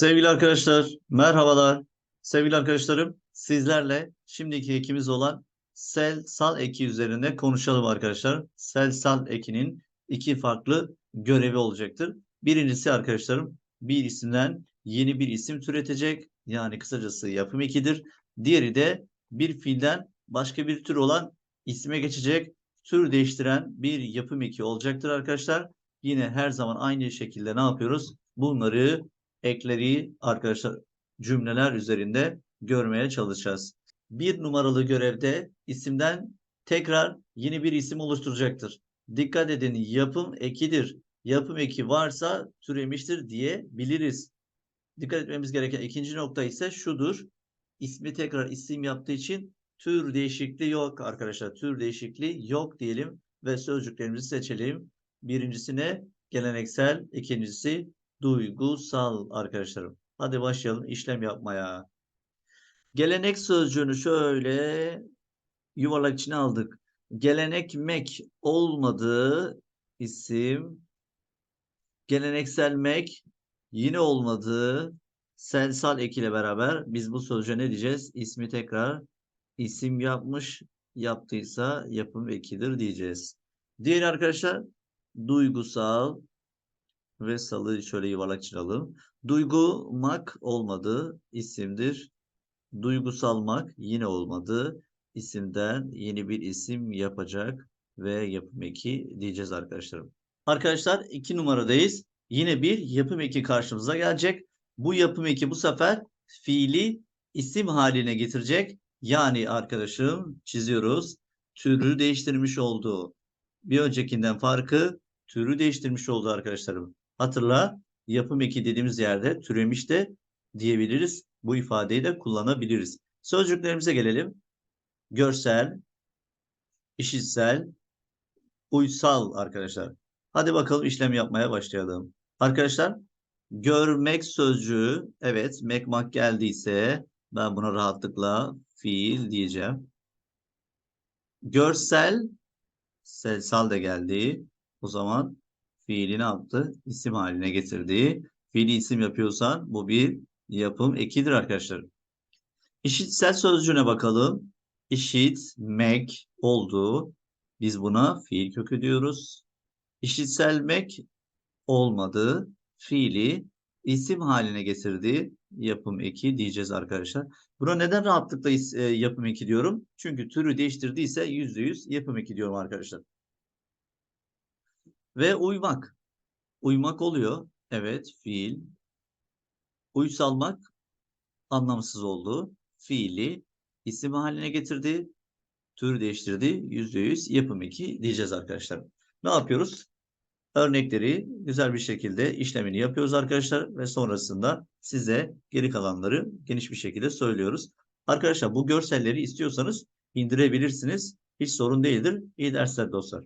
Sevgili arkadaşlar, merhabalar. Sevgili arkadaşlarım, sizlerle şimdiki ekimiz olan sel sal eki üzerinde konuşalım arkadaşlar. Sel sal ekinin iki farklı görevi olacaktır. Birincisi arkadaşlarım, bir isimden yeni bir isim türetecek. Yani kısacası yapım ekidir. Diğeri de bir fiilden başka bir tür olan isme geçecek. Tür değiştiren bir yapım eki olacaktır arkadaşlar. Yine her zaman aynı şekilde ne yapıyoruz? Bunları ekleri arkadaşlar cümleler üzerinde görmeye çalışacağız. Bir numaralı görevde isimden tekrar yeni bir isim oluşturacaktır. Dikkat edin yapım ekidir. Yapım eki varsa türemiştir diyebiliriz. Dikkat etmemiz gereken ikinci nokta ise şudur. İsmi tekrar isim yaptığı için tür değişikliği yok arkadaşlar. Tür değişikliği yok diyelim ve sözcüklerimizi seçelim. Birincisine geleneksel, ikincisi duygusal arkadaşlarım. Hadi başlayalım işlem yapmaya. Gelenek sözcüğünü şöyle yuvarlak içine aldık. Gelenekmek olmadığı isim, gelenekselmek yine olmadığı selsal ek ile beraber biz bu sözcüğe ne diyeceğiz? İsmi tekrar isim yapmış, yaptıysa yapım ekidir diyeceğiz. Diğer arkadaşlar duygusal, ve salı şöyle yuvarlak çizelim. Duygumak olmadı isimdir. Duygusalmak yine olmadı. isimden yeni bir isim yapacak ve yapım eki diyeceğiz arkadaşlarım. Arkadaşlar iki numaradayız. Yine bir yapım eki karşımıza gelecek. Bu yapım eki bu sefer fiili isim haline getirecek. Yani arkadaşım çiziyoruz. Türü değiştirmiş oldu. Bir öncekinden farkı türü değiştirmiş oldu arkadaşlarım. Hatırla yapım eki dediğimiz yerde türemiş de diyebiliriz. Bu ifadeyi de kullanabiliriz. Sözcüklerimize gelelim. Görsel, işitsel, uysal arkadaşlar. Hadi bakalım işlem yapmaya başlayalım. Arkadaşlar görmek sözcüğü evet mekmak geldiyse ben buna rahatlıkla fiil diyeceğim. Görsel selsal de geldi. O zaman fiili ne yaptı? İsim haline getirdi. Fiili isim yapıyorsan bu bir yapım ekidir arkadaşlar. İşitsel sözcüğüne bakalım. İşitmek oldu. Biz buna fiil kökü diyoruz. İşitselmek olmadı. Fiili isim haline getirdi. Yapım eki diyeceğiz arkadaşlar. Buna neden rahatlıkla e, yapım eki diyorum? Çünkü türü değiştirdiyse %100 yapım eki diyorum arkadaşlar. Ve uymak. Uymak oluyor. Evet, fiil. Uysalmak anlamsız oldu. Fiili isim haline getirdi. Tür değiştirdi. Yüzde yüz yapım eki diyeceğiz arkadaşlar. Ne yapıyoruz? Örnekleri güzel bir şekilde işlemini yapıyoruz arkadaşlar ve sonrasında size geri kalanları geniş bir şekilde söylüyoruz. Arkadaşlar bu görselleri istiyorsanız indirebilirsiniz. Hiç sorun değildir. İyi dersler dostlar.